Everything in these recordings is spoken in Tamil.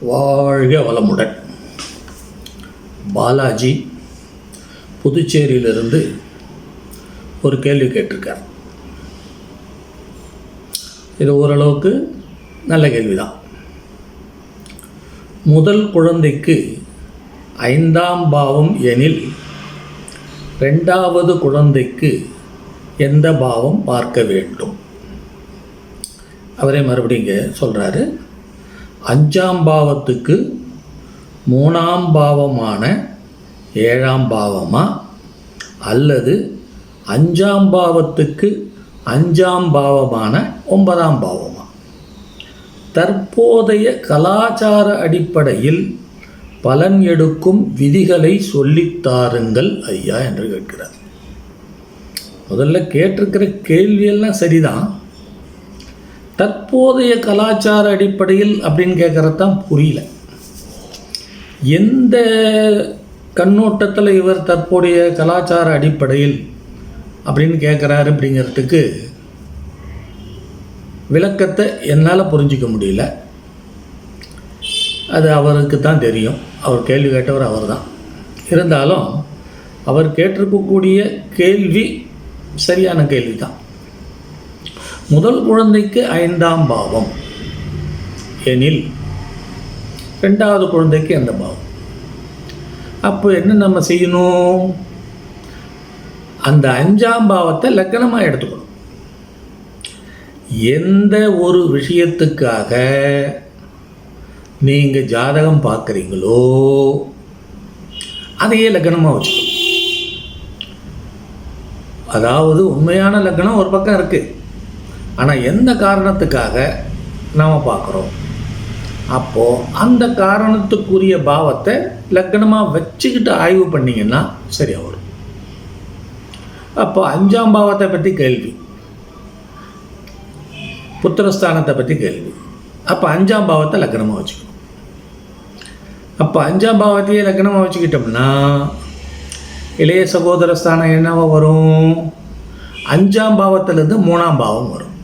வாழ்க வளமுடன். பாலாஜி புதுச்சேரியிலிருந்து ஒரு கேள்வி கேட்டிருக்கார். இது ஓரளவுக்கு நல்ல கேள்விதான். முதல் குழந்தைக்கு ஐந்தாம் பாவம் எனில் ரெண்டாவது குழந்தைக்கு எந்த பாவம் பார்க்க வேண்டும்? அவரே மறுபடியும் இங்கே சொல்கிறாரு அஞ்சாம் பாவத்துக்கு மூணாம் பாவமான ஏழாம் பாவமா? அல்லது அஞ்சாம் பாவத்துக்கு அஞ்சாம் பாவமான ஒன்பதாம் பாவமா? தற்போதைய கலாச்சார அடிப்படையில் பலன் எடுக்கும் விதிகளை சொல்லித் தாருங்கள் ஐயா என்று கேட்கிறார். முதல்ல கேட்டிருக்கிற கேள்வியெல்லாம் சரிதான். தற்போதைய கலாச்சார அடிப்படையில் அப்படின்னு கேட்குறது தான் புரியல. எந்த கண்ணோட்டத்தில் இவர் தற்போதைய கலாச்சார அடிப்படையில் அப்படின்னு கேட்குறாரு அப்படிங்கிறதுக்கு விளக்கத்தை என்னால் புரிஞ்சிக்க முடியல. அது அவருக்கு தான் தெரியும். அவர் கேள்வி கேட்டவர் அவர் தான் இருந்தாலும் அவர் கேட்டிருக்கக்கூடிய கேள்வி சரியான கேள்வி தான் முதல் குழந்தைக்கு ஐந்தாம் பாவம். எனில் ரெண்டாவது குழந்தைக்கு எந்த பாவம்? அப்போ என்ன நம்ம செய்யணும்? அந்த அஞ்சாம் பாவத்தை லக்கணமாக எடுத்துக்கணும். எந்த ஒரு விஷயத்துக்காக நீங்கள் ஜாதகம் பார்க்குறீங்களோ அதையே லக்கணமாக வச்சுக்கணும். அதாவது உண்மையான லக்கணம் ஒரு பக்கம் இருக்குது ஆனால் எந்த காரணத்துக்காக நாம் பார்க்குறோம்? அப்போது அந்த காரணத்துக்குரிய பாவத்தை லக்கணமாக வச்சுக்கிட்டு ஆய்வு பண்ணிங்கன்னா சரியாக வரும் அப்போ அஞ்சாம் பாவத்தை பற்றி கேள்வி. புத்திரஸ்தானத்தை பற்றி கேள்வி. அப்போ அஞ்சாம் பாவத்தை லக்கணமாக வச்சுக்கணும். அப்போ அஞ்சாம் பாவத்தையே லக்கணமாக வச்சுக்கிட்டோம்னா இளைய சகோதர ஸ்தானம் என்னவா வரும்? அஞ்சாம் பாவத்திலேருந்து மூணாம் பாவம் வரும்.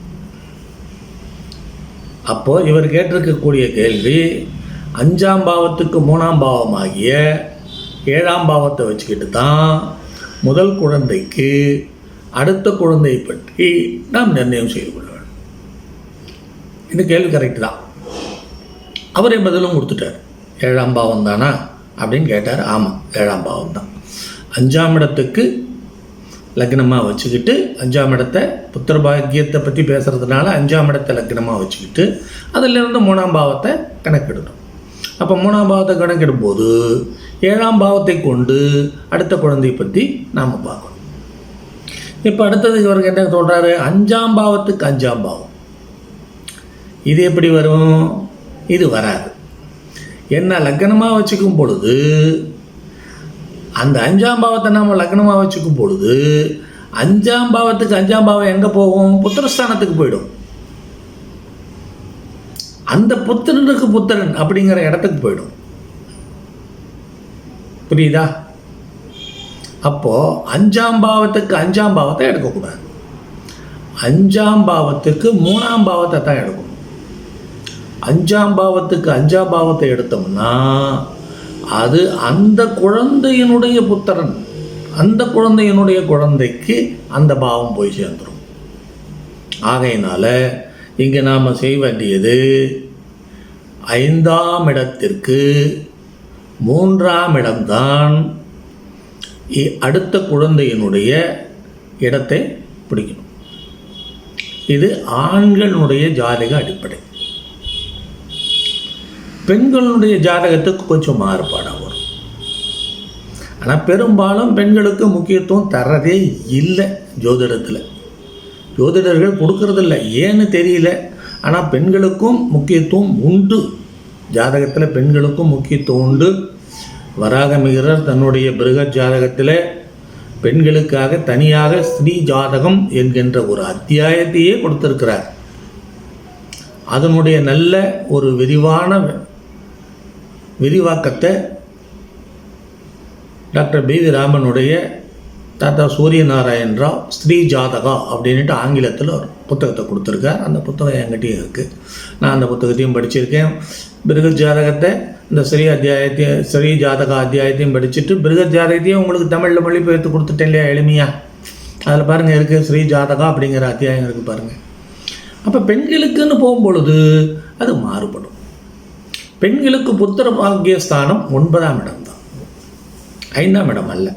அப்போது இவர் கேட்டிருக்கக்கூடிய கேள்வி அஞ்சாம் பாவத்துக்கு மூணாம் பாவமாகிய ஏழாம் பாவத்தை வச்சுக்கிட்டு தான் முதல் குழந்தைக்கு அடுத்த குழந்தையை பற்றி நாம் நிர்ணயம் செய்து கொள்ள வேண்டும். இந்த கேள்வி கரெக்ட் தான். அவரே பதிலும் கொடுத்துட்டார். ஏழாம் பாவம் தானா? அப்படின்னு கேட்டார். ஆமாம் ஏழாம் பாவம் தான். அஞ்சாம் இடத்துக்கு லக்னமாக வச்சுக்கிட்டு அஞ்சாம் இடத்த புத்திர பாக்கியத்தை பற்றி பேசுகிறதுனால அஞ்சாம் இடத்தை லக்னமாக வச்சுக்கிட்டு அதிலிருந்து மூணாம் பாவத்தை கணக்கிடணும். அப்போ மூணாம் பாவத்தை கணக்கிடும்போது ஏழாம் பாவத்தை கொண்டு அடுத்த குழந்தையை பற்றி நாம் பார்க்கணும். இப்போ அடுத்தது இவருக்கு என்ன சொல்கிறாரு அஞ்சாம் பாவத்துக்கு அஞ்சாம் பாவம். இது எப்படி வரும்? இது வராது. என்ன லக்னமாக வச்சுக்கும் பொழுது அந்த அஞ்சாம் பாவத்தை நாம் லக்னமாக வச்சுக்கும் பொழுது அஞ்சாம் பாவத்துக்கு அஞ்சாம் பாவம் எங்கே போகும்? புத்திரஸ்தானத்துக்கு போயிடும். அந்த புத்திரனுக்கு புத்திரன் அப்படிங்கிற இடத்துக்கு போயிடும். புரியுதா? அப்போது அஞ்சாம் பாவத்துக்கு அஞ்சாம் பாவத்தை எடுக்கக்கூடாது. அஞ்சாம் பாவத்துக்கு மூணாம் பாவத்தை தான் எடுக்கணும். அஞ்சாம் பாவத்துக்கு அஞ்சாம் பாவத்தை எடுத்தோம்னா அது அந்த குழந்தையினுடைய புத்திரன் அந்த குழந்தையினுடைய குழந்தைக்கு அந்த பாவம் போய் சேர்ந்துடும் ஆகையினால இங்கே நாம் செய்ய வேண்டியது ஐந்தாம் இடத்திற்கு மூன்றாம் இடம்தான் இ- அடுத்த குழந்தையினுடைய இடத்தை பிடிக்கணும். இது ஆண்களுடைய ஜாதக அடிப்படை. பெண்களுடைய ஜாதகத்துக்கு கொஞ்சம் மாறுபாடாக வரும். ஆனால் பெரும்பாலும் பெண்களுக்கு முக்கியத்துவம் தர்றதே இல்லை ஜோதிடத்தில். ஜோதிடர்கள் கொடுக்கறதில்ல ஏன்னு தெரியல. ஆனால் பெண்களுக்கும் முக்கியத்துவம் உண்டு. ஜாதகத்தில் பெண்களுக்கும் முக்கியத்துவம் உண்டு. வராகமிகரர் தன்னுடைய பிருகத் ஜாதகத்தில் பெண்களுக்காக தனியாக ஸ்ரீ ஜாதகம் என்கின்ற ஒரு அத்தியாயத்தையே கொடுத்திருக்கிறார். அதனுடைய நல்ல ஒரு விரிவான விரிவாக்கத்தை டாக்டர் பி வி ராமனுடைய தாத்தா சூரியநாராயண் ராவ் ஸ்ரீ ஜாதகா அப்படின்ட்டு ஆங்கிலத்தில் ஒரு புத்தகத்தை கொடுத்துருக்கார். அந்த புத்தகம் என்கிட்டயும் இருக்குது நான் அந்த புத்தகத்தையும் படிச்சிருக்கேன். பிருகத் ஜாதகத்தை இந்த ஸ்ரீ அத்தியாயத்தையும் ஸ்ரீ ஜாதக அத்தியாயத்தையும் படிச்சுட்டு பிருகத் ஜாதகத்தையும் உங்களுக்கு தமிழில் மொழிபெயர்த்து கொடுத்துட்டேன் இல்லையா எளிமையாக அதில் பாருங்கள் இருக்குது ஸ்ரீ ஜாதகா அப்படிங்கிற அத்தியாயம் இருக்குது பாருங்கள் அப்போ பெண்களுக்குன்னு போகும்பொழுது அது மாறுபடும். பெண்களுக்கு புத்திர பாக்கிய ஸ்தானம் ஒன்பதாம் இடம் தான். ஐந்தாம் இடம் அல்ல.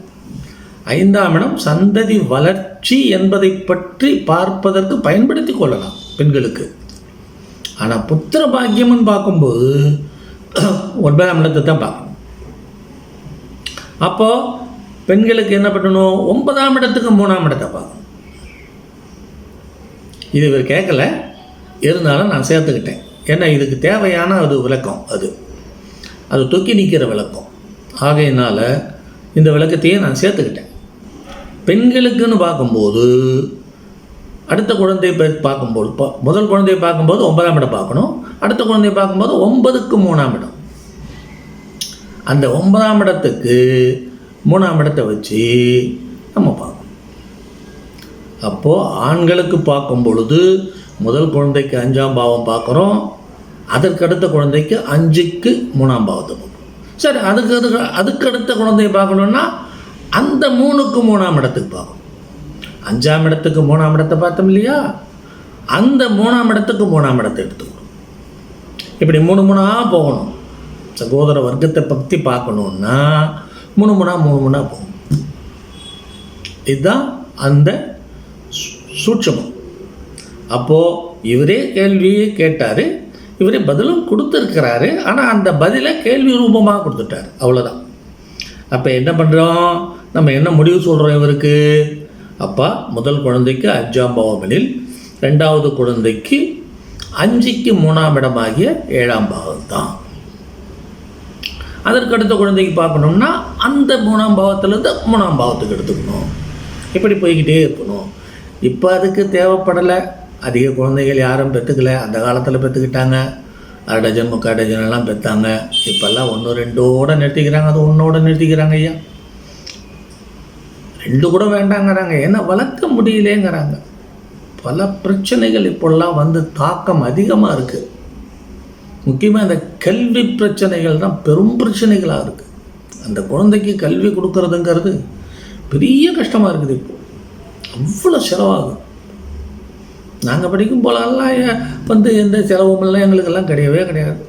ஐந்தாம் இடம் சந்ததி வளர்ச்சி என்பதை பற்றி பார்ப்பதற்கு பயன்படுத்தி கொள்ளலாம் பெண்களுக்கு. ஆனால் புத்திர பாக்கியம்னு பார்க்கும்போது ஒன்பதாம் இடத்தை தான் பார்க்கணும். அப்போது பெண்களுக்கு என்ன பண்ணணும்? ஒன்பதாம் இடத்துக்கு மூணாம் இடத்தை பார்க்கணும். இது இவர் கேட்கல. இருந்தாலும் நான் சேர்த்துக்கிட்டேன். ஏன்னா இதுக்கு தேவையான அது விளக்கம் அது. அது தொக்கி நிற்கிற விளக்கம். ஆகையினால் இந்த விளக்கத்தையே நான் சேர்த்துக்கிட்டேன். பெண்களுக்குன்னு பார்க்கும்போது அடுத்த குழந்தையை பார்க்கும்போது முதல் குழந்தையை பார்க்கும்போது ஒன்பதாம் இடம் பார்க்கணும். அடுத்த குழந்தையை பார்க்கும்போது ஒன்பதுக்கு மூணாம் இடம். அந்த ஒன்பதாம் இடத்துக்கு மூணாம் இடத்தை வச்சு நம்ம பார்க்கணும். அப்போது ஆண்களுக்கு பார்க்கும் பொழுது முதல் குழந்தைக்கு அஞ்சாம் பாவம் பார்க்குறோம். அதற்கு அடுத்த குழந்தைக்கு அஞ்சுக்கு மூணாம் பாவத்தை பார்க்குறோம். சரி அதுக்கு அதுக்கு அதுக்கு அடுத்த பார்க்கணுன்னா அந்த மூணுக்கு மூணாம் இடத்துக்கு பார்க்கணும். அஞ்சாம் இடத்துக்கு மூணாம் இடத்தை பார்த்தோம் இல்லையா? அந்த மூணாம் இடத்துக்கு மூணாம் இடத்தை எடுத்துக்கணும். இப்படி மூணு மூணாக போகணும். சகோதர வர்க்கத்தை பற்றி பார்க்கணுன்னா மூணு மூணா மூணு மூணா போகணும். இதுதான் அந்த சூட்சமம். அப்போது இவரே கேள்வியை கேட்டார். இவரே பதிலும் கொடுத்துருக்கிறாரு. ஆனால் அந்த பதிலை கேள்வி ரூபமாக கொடுத்துட்டார். அவ்வளோதான் அப்போ என்ன பண்ணுறோம் நம்ம என்ன முடிவு சொல்கிறோம் இவருக்கு? அப்பா முதல் குழந்தைக்கு அஞ்சாம் பாவமெனில் ரெண்டாவது குழந்தைக்கு அஞ்சுக்கு மூணாம் இடமாகிய ஏழாம் பாவம் தான் அதற்கு அடுத்த குழந்தைக்கு பார்க்கணும்னா அந்த மூணாம் பாவத்திலேருந்து மூணாம் பாவத்துக்கு எடுத்துக்கணும். இப்படி போய்கிட்டே இருக்கணும். இப்போ அதுக்கு தேவைப்படலை. அதிக குழந்தைகள் யாரும் பெற்றுக்கல அந்த காலத்தில் பெற்றுக்கிட்டாங்க அரை டஜன் முக்கால் டஜன் எல்லாம் பெற்றாங்க இப்போல்லாம் ஒன்று ரெண்டோட நிறுத்திக்கிறாங்க. அது ஒன்றோட நிறுத்திக்கிறாங்க ஐயா. ரெண்டு கூட வேண்டாங்கிறாங்க. ஏன்னா வளர்க்க முடியலேங்கிறாங்க. பல பிரச்சனைகள் இப்போல்லாம் வந்து தாக்கம் அதிகமாக இருக்குது முக்கியமாக இந்த கல்வி பிரச்சனைகள் தான் பெரும் பிரச்சனைகளாக இருக்குது அந்த குழந்தைக்கு கல்வி கொடுக்கறதுங்கிறது பெரிய கஷ்டமாக இருக்குது இப்போ. அவ்வளோ செலவாகும் நாங்கள் படிக்கும் போலெல்லாம் வந்து எந்த செலவுமெல்லாம் எங்களுக்கெல்லாம் கிடையவே கிடையாது.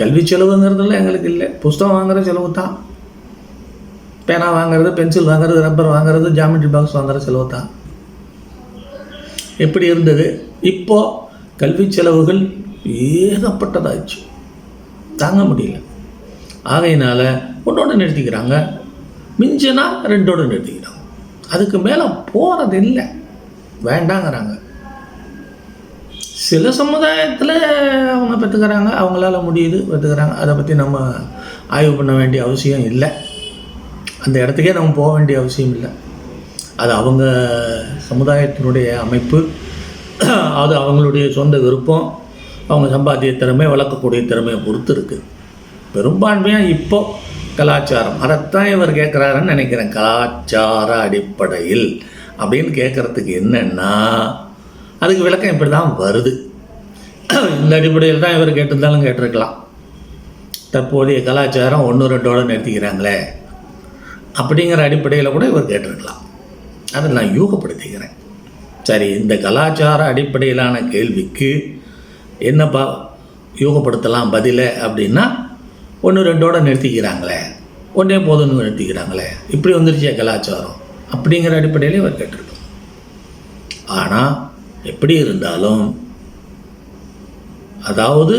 கல்வி செலவுங்கிறதெல்லாம் எங்களுக்கு இல்லை. புஸ்தகம் வாங்குற செலவு தான். பேனா வாங்குறது பென்சில் வாங்குறது ரப்பர் வாங்குறது ஜாமெட்ரி பாக்ஸ் வாங்குற செலவு தான். எப்படி இருந்தது? இப்போ கல்வி செலவுகள் ஏகப்பட்டதாச்சு தாங்க முடியல. ஆகையினால் ஒன்றோடு நிறுத்திக்கிறாங்க. மிஞ்சினா ரெண்டோட நிறுத்திக்கிறாங்க. அதுக்கு மேலே போகிறது இல்லை வேண்டாங்கிறாங்க. சில சமுதாயத்தில் அவங்க பெற்றுக்கிறாங்க அவங்களால முடியுது பெற்றுக்கிறாங்க. அதை பற்றி நம்ம ஆய்வு பண்ண வேண்டிய அவசியம் இல்லை. அந்த இடத்துக்கே நம்ம போக வேண்டிய அவசியம் இல்லை. அது அவங்க சமுதாயத்தினுடைய அமைப்பு. அது அவங்களுடைய சொந்த விருப்பம். அவங்க சம்பாத்திய திறமை வளர்க்கக்கூடிய திறமையை பொறுத்து இருக்குது பெரும்பான்மையாக இப்போ கலாச்சாரம். அதைத்தான் இவர் கேட்குறாருன்னு நினைக்கிறேன். கலாச்சார அடிப்படையில். அப்படின்னு கேட்குறதுக்கு என்னன்னா அதுக்கு விளக்கம் இப்படி தான் வருது. இந்த அடிப்படையில் தான் இவர் கேட்டிருந்தாலும் கேட்டிருக்கலாம். தற்போதைய கலாச்சாரம் ஒன்று ரெண்டோட நிறுத்திக்கிறாங்களே. அப்படிங்கிற அடிப்படையில் கூட இவர் கேட்டிருக்கலாம். அதை நான் யூகப்படுத்திக்கிறேன். சரி இந்த கலாச்சார அடிப்படையிலான கேள்விக்கு என்னப்பா யூகப்படுத்தலாம் பதிலை அப்படின்னா ஒன்று ரெண்டோட நிறுத்திக்கிறாங்களே. ஒன்றே போதும்னு நிறுத்திக்கிறாங்களே. இப்படி வந்துருச்சே கலாச்சாரம். அப்படிங்கிற அடிப்படையில் இவர் கேட்டிருக்கோம் ஆனால் எப்படி இருந்தாலும் அதாவது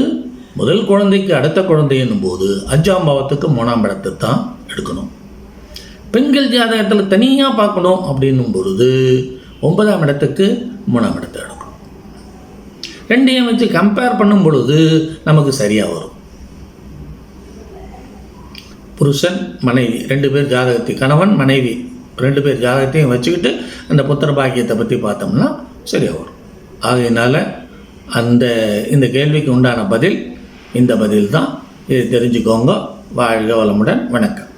முதல் குழந்தைக்கு அடுத்த குழந்தைன்னும் போது அஞ்சாம் பாவத்துக்கு மூணாம் இடத்தை தான் எடுக்கணும். பெண்கள் ஜாதகத்தில் தனியாக பார்க்கணும் அப்படின்னும் பொழுது ஒன்பதாம் இடத்துக்கு மூணாம் இடத்தை எடுக்கணும். ரெண்டையும் வச்சு கம்பேர் பண்ணும் பொழுது நமக்கு சரியாக வரும். புருஷன் மனைவி ரெண்டு பேர் ஜாதகத்தை கணவன் மனைவி ரெண்டு பேர் ஜாதகத்தையும் வச்சுக்கிட்டு அந்த புத்திர பாக்கியத்தை பற்றி பார்த்தோம்னா சரியாக வரும் ஆகையினால அந்த இந்த கேள்விக்கு உண்டான பதில் இந்த பதில் தான் இதை தெரிஞ்சுக்கோங்க. வாழ்க வளமுடன். வணக்கம்.